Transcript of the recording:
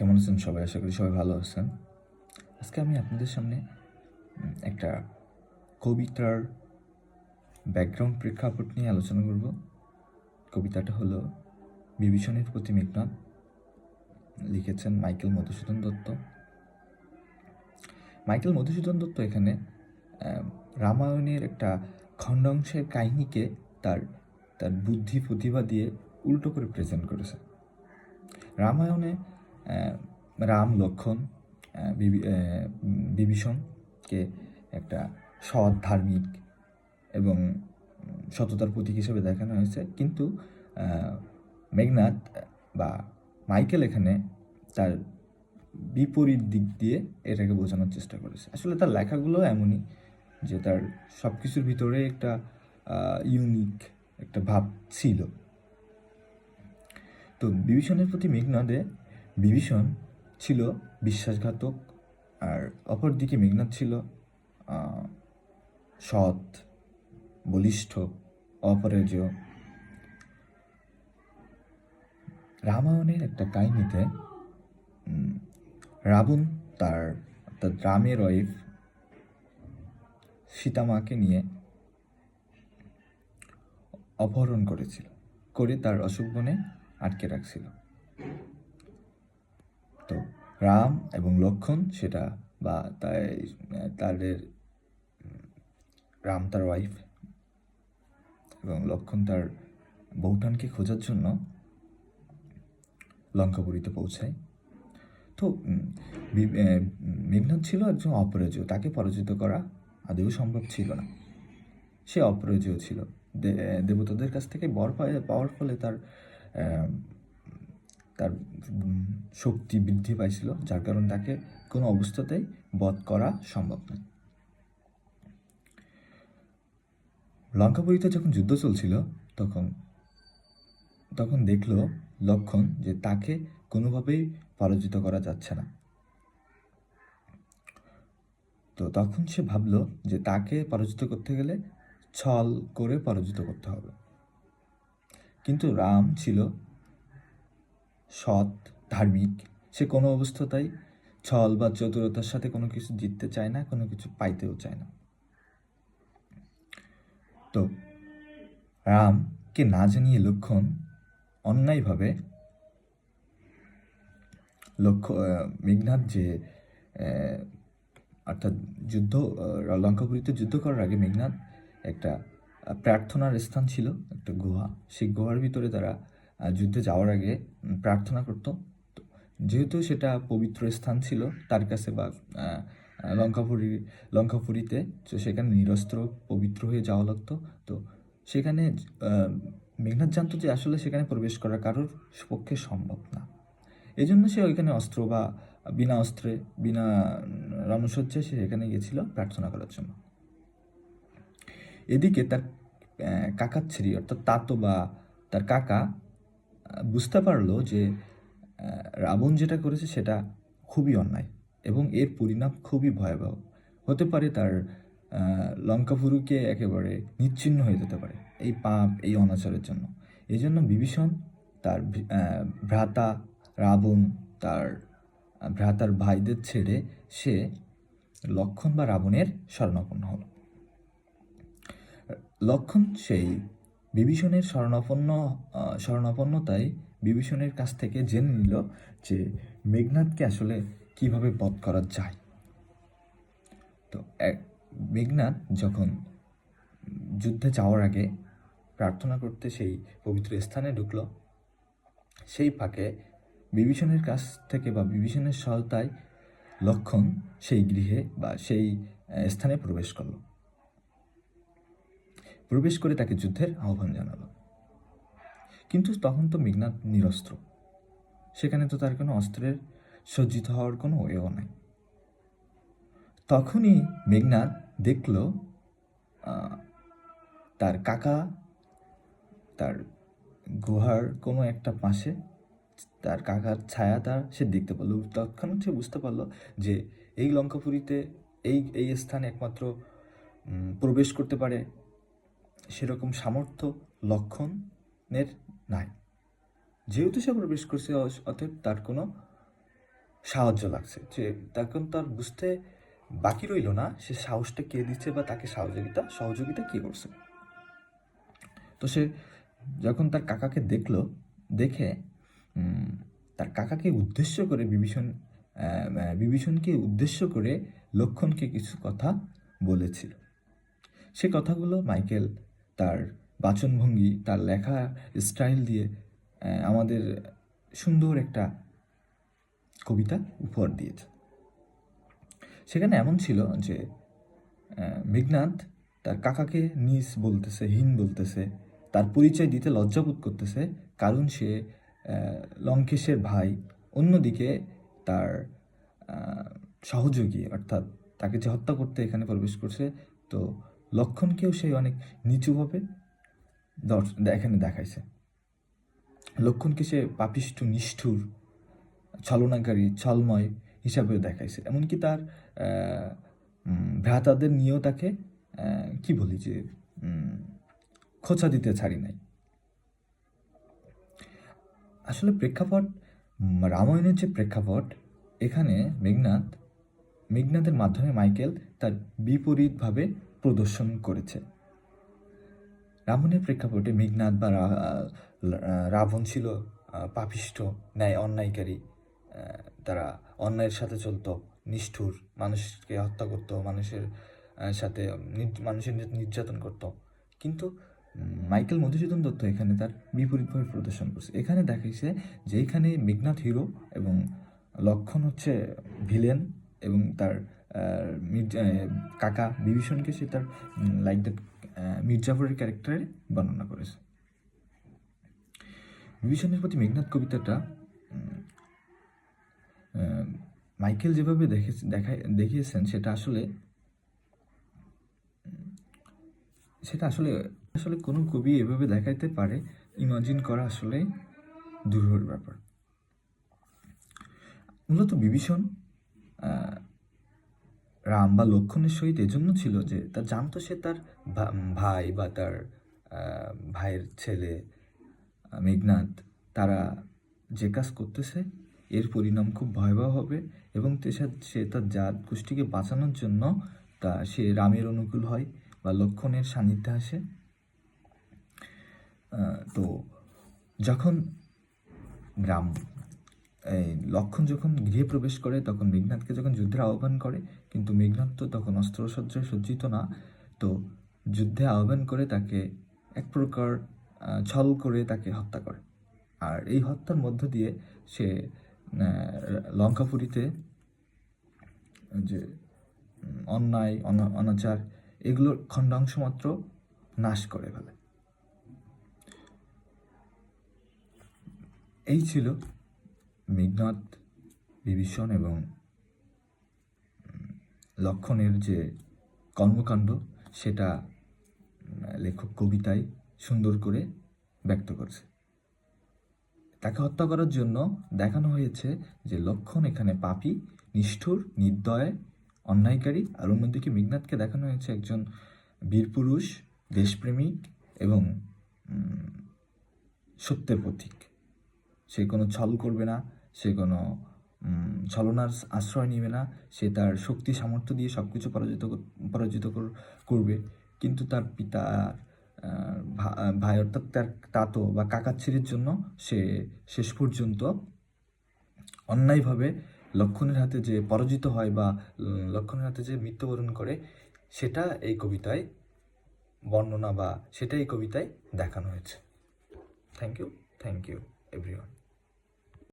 কেমন আছেন সবাই? আশা করি সবাই ভালো আছেন। আজকে আমি আপনাদের সামনে একটা কবিতার ব্যাকগ্রাউন্ড প্রেক্ষাপট নিয়ে আলোচনা করব। কবিতাটা হলো বিভীষণের প্রতি মেঘনাথ লিখেছেন মাইকেল মধুসূদন দত্ত। মাইকেল মধুসূদন দত্ত এখানে রামায়ণের একটা খণ্ডাংশের কাহিনীকে তার তার বুদ্ধি প্রতিভা দিয়ে উল্টো করে প্রেজেন্ট করেছে। রামায়ণে রাম লক্ষণ বিভীষণকে একটা সৎ ধার্মিক এবং সততার প্রতীক হিসেবে দেখানো হয়েছে। কিন্তু মেঘনাথ বা মাইকেল এখানে তার বিপরীত দিক দিয়ে এটাকে বোঝানোর চেষ্টা করেছে। আসলে তার লেখাগুলো এমনই যে তার সব কিছুর ভিতরে একটা ইউনিক একটা ভাব ছিল। তো বিভীষণের প্রতি মেঘনাদে বিভীষণ ছিল বিশ্বাসঘাতক আর অপরদিকে মেঘনাদ ছিল সৎ, বলিষ্ঠ, অপরাজয়। রামায়ণের একটা কাহিনীতে রাবণ তার অর্থাৎ রামের ওয়াইফ সীতামাকে নিয়ে অপহরণ করেছিল, করে তার অশোক বনে আটকে রাখছিল। রাম এবং লক্ষণ সেটা বা তাই তাদের, রাম তার ওয়াইফ এবং লক্ষণ তার বৌঠানকে খোঁজার জন্য লঙ্কাপুরীতে পৌঁছায়। তো মেঘনাদ ছিল একজন অপরাজয়, তাকে পরাজিত করা আদৌ সম্ভব ছিল না। সে অপরাজয় ছিল। দেবতাদের কাছ থেকে বর পাওয়ার ফলে তার তার শক্তি বৃদ্ধি পাইছিল, যার কারণে তাকে কোনো অবস্থাতেই বধ করা সম্ভব নয়। লঙ্কাপুরীতে যখন যুদ্ধ চলছিল, তখন তখন দেখল লক্ষণ যে তাকে কোনোভাবেই পরাজিত করা যাচ্ছে না। তো তখন সে ভাবলো যে তাকে পরাজিত করতে গেলে ছল করে পরাজিত করতে হবে। কিন্তু রাম ছিল সৎ, ধার্মিক, সে কোনো অবস্থাতেই ছল বা চতুরতার সাথে কোনো কিছু জিততে চায় না, কোনো কিছু পাইতেও চায় না। তো রামকে না জানিয়ে লক্ষণ অন্যায়ভাবে লক্ষ্য মেঘনাথ যে অর্থাৎ যুদ্ধ লঙ্কাপুরীতে যুদ্ধ করার আগে মেঘনাথ একটা প্রার্থনার স্থান ছিল, একটা গুহা। সেই গুহার ভিতরে তারা যুদ্ধে যাওয়ার আগে প্রার্থনা করত। যেহেতু সেটা পবিত্র স্থান ছিল তার কাছে বা লঙ্কাপুরী, লঙ্কাপুরীতে, তো সেখানে নিরস্ত্র পবিত্র হয়ে যাওয়া লাগতো। তো সেখানে মেঘনাথ জানতো যে আসলে সেখানে প্রবেশ করা কারোর পক্ষে সম্ভব না। এই জন্য সে ওইখানে অস্ত্র বা বিনা অস্ত্রে, বিনা রণসজ্জায় সে এখানে গিয়েছিল প্রার্থনা করার জন্য। এদিকে তার কাকার ছেড়ি, অর্থাৎ তাতো বা তার কাকা বুঝতে পারল যে রাবণ যেটা করেছে সেটা খুবই অন্যায় এবং এর পরিণাম খুবই ভয়াবহ। হতে পারে তার আহ, লঙ্কাপুরুকে একেবারে নিচ্ছিন্ন হয়ে যেতে পারে এই পাপ এই অনাচারের জন্য। এই জন্য বিভীষণ তার ভ্রাতা রাবণ তার ভ্রাতার ভাইদের ছেড়ে সে লক্ষণ বা রাবণের শরণাপন্ন হল। লক্ষণ সেই বিভীষণের শরণাপন্ন আহ, বিভীষণের কাছ থেকে জেনে নিল যে মেঘনাথকে আসলে কীভাবে বধ করা যায়। তো এক- মেঘনাথ যখন যুদ্ধে যাওয়ার আগে প্রার্থনা করতে সেই পবিত্র স্থানে ঢুকলো সেই ফাঁকে বিভীষণের কাছ থেকে বা বিভীষণের সহায়তায় লক্ষণ সেই গৃহে বা সেই স্থানে প্রবেশ করল। প্রবেশ করে তাকে যুদ্ধের আহ্বান জানালো। কিন্তু তখন তো মেঘনাথ নিরস্ত্র। সেখানে তো তার কোনো অস্ত্রের সজ্জিত হওয়ার কোনো ওয়েও নাই। তখনই মেঘনাথ দেখল তার কাকা, তার গুহার কোনো একটা পাশে তার কাকার ছায়া তার সে দেখতে পারল। তৎক্ষণাৎ সে বুঝতে পারল যে এই লঙ্কাপুরীতে এই এই স্থানে একমাত্র প্রবেশ করতে পারে সেরকম সামর্থ্য লক্ষণের নাই। যেহেতু সে প্রবেশ করছে অতএব তার কোনো সাহায্য লাগছে। যে তখন তার বুঝতে বাকি রইল না, সে সাহসটা কে দিচ্ছে বা তাকে সহযোগিতা সহযোগিতা কে করছে? তো সে যখন তার কাকাকে দেখল, দেখে তার কাকাকে উদ্দেশ্য করে বিভীষণ বিভীষণকে উদ্দেশ্য করে লক্ষণকে কিছু কথা বলেছিল। সে কথাগুলো মাইকেল তার বাচনভঙ্গি, তার লেখা স্টাইল দিয়ে আমাদের সুন্দর একটা কবিতা উপহার দিয়েছে। সেখানে এমন ছিল যে মেঘনাথ তার কাকাকে নিজ বলতেছে, হীন বলতেছে, তার পরিচয় দিতে লজ্জাবোধ করতেছে, কারণ সে লঙ্কেশের ভাই। অন্যদিকে তার সহযোগী, অর্থাৎ তাকে যে হত্যা করতে এখানে প্রবেশ করছে, তো লক্ষণকেও সে অনেক নিচুভাবে এখানে দেখাইছে। লক্ষণকে সে পাপিষ্ঠ, নিষ্ঠুর, ছলনাকারী, ছলময় হিসাবেও দেখাইছে। এমনকি তার ভ্রাতাদের নিয়েও তাকে কি বলি যে খোঁচা দিতে ছাড়ি নাই। আসলে প্রেক্ষাপট রামায়ণের যে প্রেক্ষাপট, এখানে মেঘনাথ মেঘনাথের মাধ্যমে মাইকেল তার বিপরীতভাবে প্রদর্শন করেছে। রাবণের প্রেক্ষাপটে মেঘনাথ বা রাবণ ছিল পাপিষ্ঠ ন্যায় অন্যায়কারী তারা অন্যায়ের সাথে চলতো, নিষ্ঠুর, মানুষকে হত্যা করতো, মানুষের সাথে মানুষের নির্যাতন করতো। কিন্তু মাইকেল মধুসূদন দত্ত এখানে তার বিপরীতভাবে প্রদর্শন করছে। এখানে দেখাইছে যে এখানে মেঘনাথ হিরো এবং লক্ষণ হচ্ছে ভিলেন এবং তার কাকা বিভীষণকে সে তার লাইক দ্যাট মির্জাফরের ক্যারেক্টারে বর্ণনা করেছে। বিভীষণের প্রতি মেঘনাথ কবিতাটা মাইকেল যেভাবে দেখে, দেখায়, দেখিয়েছেন, সেটা আসলে সেটা আসলে আসলে কোনো কবি এভাবে দেখাইতে পারে ইমাজিন করা আসলে দুর্বল ব্যাপার। মূলত বিভীষণ রাম বা লক্ষণের সহিত এজন্য ছিল যে তা জানতো সে তার ভাই বা তার ভাইয়ের ছেলে মেঘনাথ। তারা যে কাজ করতেছে, এর পরিণাম খুব ভয়াবহ হবে এবং সে তার জাত গোষ্ঠীকে বাঁচানোর জন্য তা, সে রামের অনুকূল হয় বা লক্ষণের সান্নিধ্যে আসে। তো যখন রাম লক্ষণ যখন গৃহে প্রবেশ করে, তখন মেঘনাথকে যখন যুদ্ধের আহ্বান করে, কিন্তু মেঘনাথ তো তখন অস্ত্রসজ্জায় সজ্জিত না, তো যুদ্ধে আহ্বান করে তাকে এক প্রকার ছল করে তাকে হত্যা করে। আর এই হত্যার মধ্য দিয়ে সে লঙ্কাপুরীতে যে অন্যায়, অনা- অনাচার, এগুলোর খণ্ডাংশ মাত্র নাশ করে ফেলে। এই ছিল মেঘনাথ বিভীষণ এবং লক্ষণের যে কর্মকাণ্ড, সেটা লেখক কবিতায় সুন্দর করে ব্যক্ত করছে। তাকে হত্যা করার জন্য দেখানো হয়েছে যে লক্ষণ এখানে পাপী, নিষ্ঠুর, নির্দয়, অন্যায়কারী। আর অন্যদিকে মেঘনাথকে দেখানো হয়েছে একজন বীরপুরুষ দেশপ্রেমিক এবং সত্যের প্রতীক। সে কোনো ছল করবে না সে কোনো ছলনার আশ্রয় নেবে না। সে তার শক্তি সামর্থ্য দিয়ে সব কিছু পরাজিত পরাজিত কর- করবে। কিন্তু তার পিতা আহ, ভা- ভাই অর্থাৎ তার তাতো বা কাকাচ্ছিরির জন্য সে শেষ পর্যন্ত অন্যায়ভাবে লক্ষণের হাতে যে পরাজিত হয় বা লক্ষণের হাতে যে মৃত্যুবরণ করে সেটা এই কবিতায় বর্ণনা বা সেটা এই কবিতায় দেখানো হয়েছে। Thank you thank you everyone